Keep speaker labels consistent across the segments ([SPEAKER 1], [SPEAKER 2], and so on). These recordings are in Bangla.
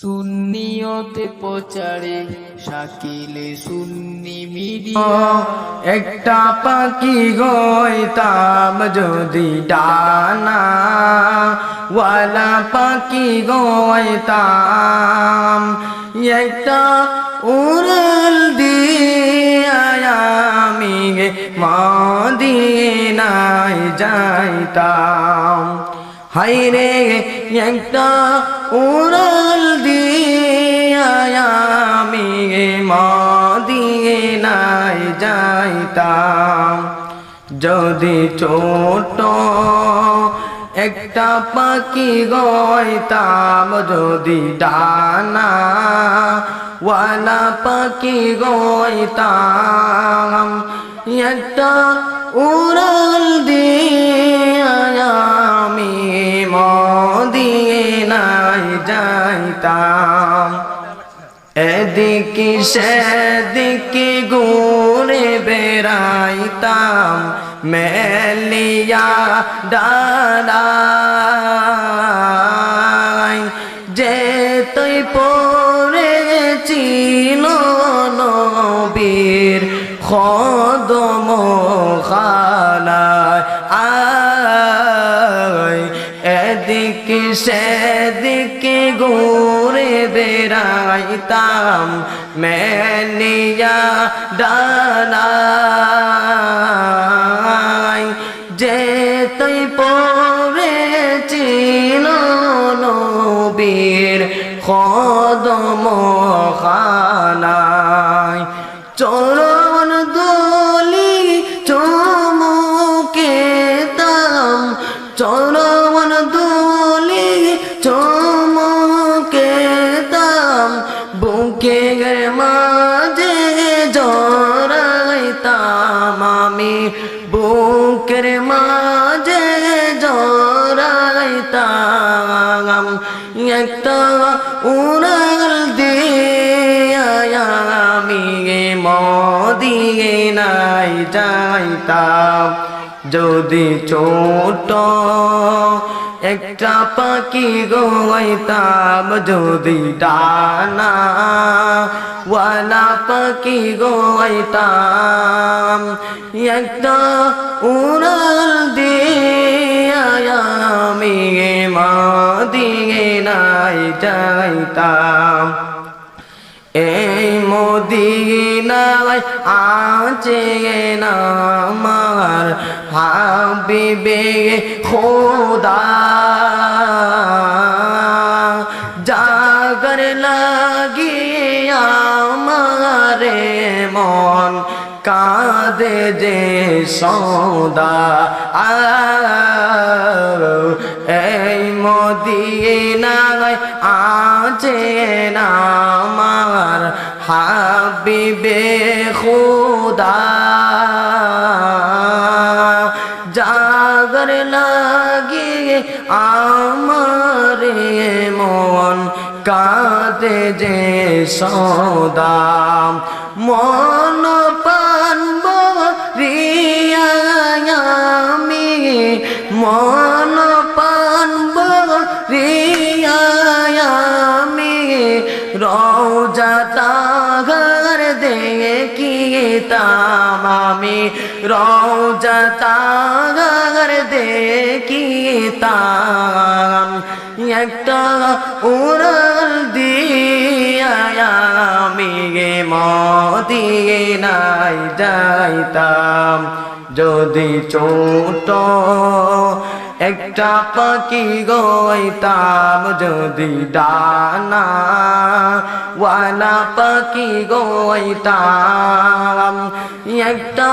[SPEAKER 1] সুন্নিয়তে প্রচারে শাকিলে সুন্নি মিডিয়া।
[SPEAKER 2] একটা পাখি গইতাম যদি ডানা, ওয়ালা পাখি গইতাম একটা উড়ল দিয়া আমি মদিনায় যাইতাম। হাইরে একটা উড়ল যাইতাম যদি ছোট একটা পাখি গইতাম যদি ডানা ওয়ালা পাখি গইতাম একটা উড়াল আমি মদিনায় যাইতাম। এদিকে সেদিকে ঘুরে বেড়াইতাম মেলিয়া ডালাই যে তুই পড়েছিল নবীর খদম খানায় এদিকে সেদিকে ঘুরে বেড়াইতাম মেনিয়া ডালাই যে তুই পড়েছিল নবীর খদম খানায় চরণ দলি বুকে মাঝে জড়াইতাম আমি। বুকের মাঝে জড়াইতাম একটা উড়াল দিয়ে আমি মদিয়ে নাই যাইতাম। যদি ছোট একটা পাখি গোয়াইতাম যদি ডানা, ওয়ালা পাখি গোয়াইতাম একটা উড়াল দিয়ে আমি মদিয়ে নাই যাইতাম। এই মদিনায় আছে নামার হাবিবে, খোদা মন কাঁদে যে সৌদা এই মদিনায় আছে নামার হাবিবে খুদা। জাগর লাগে আমার মন কাঁদে যে সদাম মন পানব রিয়ামি মন পানব রিয়ামি রোজা তাগর দেখিতাম আমি রোজা তাগর দেখিতাম একটা উড়াল দিয়া আমি মদিয়ে নাই যাইতাম। যদি ছোট একটা পাখি গইতাম যদি ডানা ওয়ালা পাখি গইতাম একটা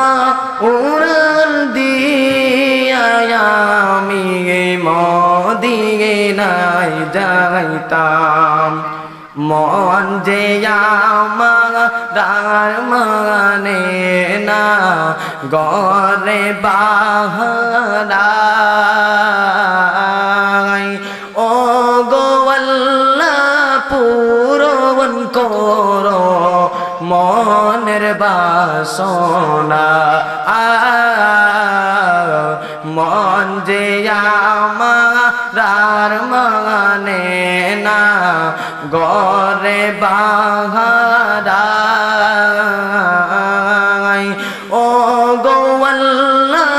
[SPEAKER 2] উড়াল দিয়া আমি মদিয়ে নাই যাইতাম। মন যে আমার মানে না গরে বাহারাই ও গোয়াল্লা পুরবন করো মনের বাসনা। আ মন যে আমার মানে না গরে বাহারাই। ও গোয়াল্লা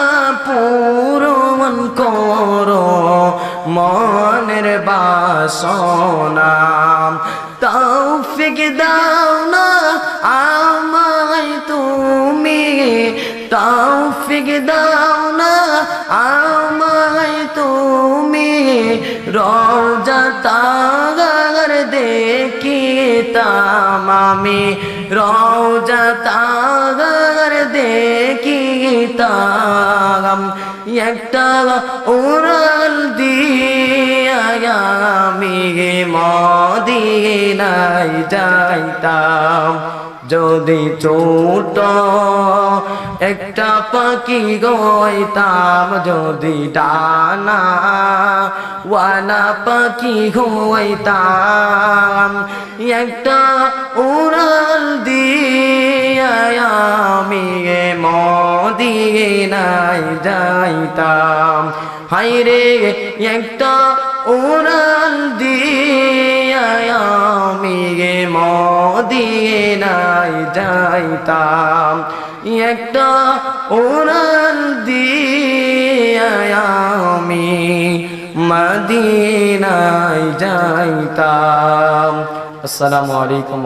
[SPEAKER 2] পূরণ করো মনের বাসনা। তৌফিক দাও না আমায় তুমি, তৌফিক দাও রোজা তাগার দেখি রোজা তাগার দেখি তাম একটা উড়াল দিয়া আমি মদিনায় যাইতাম। যদি ছোট একটা পাখি গইতাম, যদি ডানা ওয়ালা পাখি হইতাম একটা উড়াল দিয়া আমি মদিনায় যাইতাম। হাইরে একটা উড়াল দিয়া আমি মদিনায় যাইতাম। একটা উড়াল দিয়া আমি মদিনায় যাইতাম। আসসালামু আলাইকুম